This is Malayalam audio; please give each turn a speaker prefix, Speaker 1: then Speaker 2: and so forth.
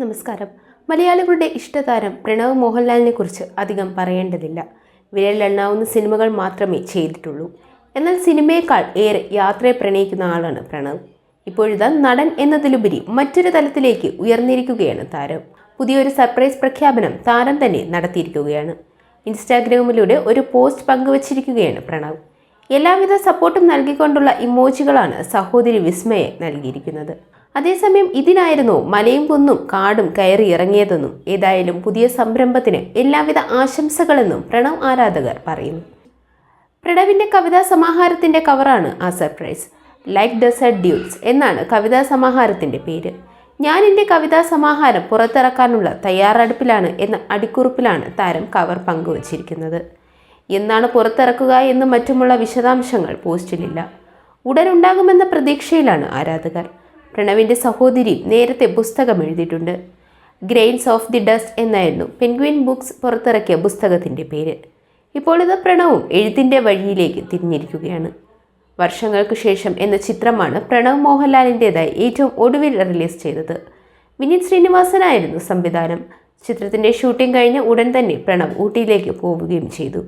Speaker 1: നമസ്കാരം. മലയാളികളുടെ ഇഷ്ടതാരം പ്രണവ് മോഹൻലാലിനെ കുറിച്ച് അധികം പറയേണ്ടതില്ല. വിരലിലെണ്ണാവുന്ന സിനിമകൾ മാത്രമേ ചെയ്തിട്ടുള്ളൂ. എന്നാൽ സിനിമയേക്കാൾ ഏറെ യാത്രയെ പ്രണയിക്കുന്ന ആളാണ് പ്രണവ്. ഇപ്പോഴിതാ നടൻ എന്നതിലുപരി മറ്റൊരു തലത്തിലേക്ക് ഉയർന്നിരിക്കുകയാണ് താരം. പുതിയൊരു സർപ്രൈസ് പ്രഖ്യാപനം താരം തന്നെ നടത്തിയിരിക്കുകയാണ്. ഇൻസ്റ്റാഗ്രാമിലൂടെ ഒരു പോസ്റ്റ് പങ്കുവച്ചിരിക്കുകയാണ് പ്രണവ്. എല്ലാവിധ സപ്പോർട്ടും നൽകിക്കൊണ്ടുള്ള ഇമോജികളാണ് സഹോദരി വിസ്മയെ നൽകിയിരിക്കുന്നത്. അതേസമയം ഇതിനായിരുന്നു മലയും കുന്നും കാടും കയറി ഇറങ്ങിയതെന്നും ഏതായാലും പുതിയ സംരംഭത്തിന് എല്ലാവിധ ആശംസകളെന്നും പ്രണവ് ആരാധകർ പറയുന്നു. പ്രണവിന്റെ കവിതാ സമാഹാരത്തിന്റെ കവറാണ് ആ സർപ്രൈസ്. ലൈക്ക് ഡെസേർട്ട് ഡ്യൂൾസ് എന്നാണ് കവിതാ സമാഹാരത്തിന്റെ പേര്. ഞാൻ എന്റെ കവിതാ സമാഹാരം പുറത്തിറക്കാനുള്ള തയ്യാറെടുപ്പിലാണ് എന്ന അടിക്കുറിപ്പിലാണ് താരം കവർ പങ്കുവച്ചിരിക്കുന്നത്. എന്നാണ് പുറത്തിറക്കുക എന്നും മറ്റുമുള്ള വിശദാംശങ്ങൾ പോസ്റ്റിലില്ല. ഉടനുണ്ടാകുമെന്ന പ്രതീക്ഷയിലാണ് ആരാധകർ. പ്രണവിന്റെ സഹോദരിയും നേരത്തെ പുസ്തകം എഴുതിയിട്ടുണ്ട്. ഗ്രെയിൻസ് ഓഫ് ദി ഡസ്റ്റ് എന്നായിരുന്നു പെൻഗ്വിൻ ബുക്സ് പുറത്തിറക്കിയ പുസ്തകത്തിന്റെ പേര്. ഇപ്പോൾ ഇത് പ്രണവും എഴുത്തിന്റെ വഴിയിലേക്ക് തിരിഞ്ഞിരിക്കുകയാണ്. വർഷങ്ങൾക്ക് ശേഷം എന്ന ചിത്രമാണ് പ്രണവ് മോഹൻലാലിന്റെതായി ഏറ്റവും ഒടുവിൽ റിലീസ് ചെയ്തത്. വിനീത് ശ്രീനിവാസനായിരുന്നു സംവിധാനം. ചിത്രത്തിന്റെ ഷൂട്ടിംഗ് കഴിഞ്ഞ ഉടൻ തന്നെ പ്രണവ് ഊട്ടിയിലേക്ക് പോവുകയും ചെയ്തു.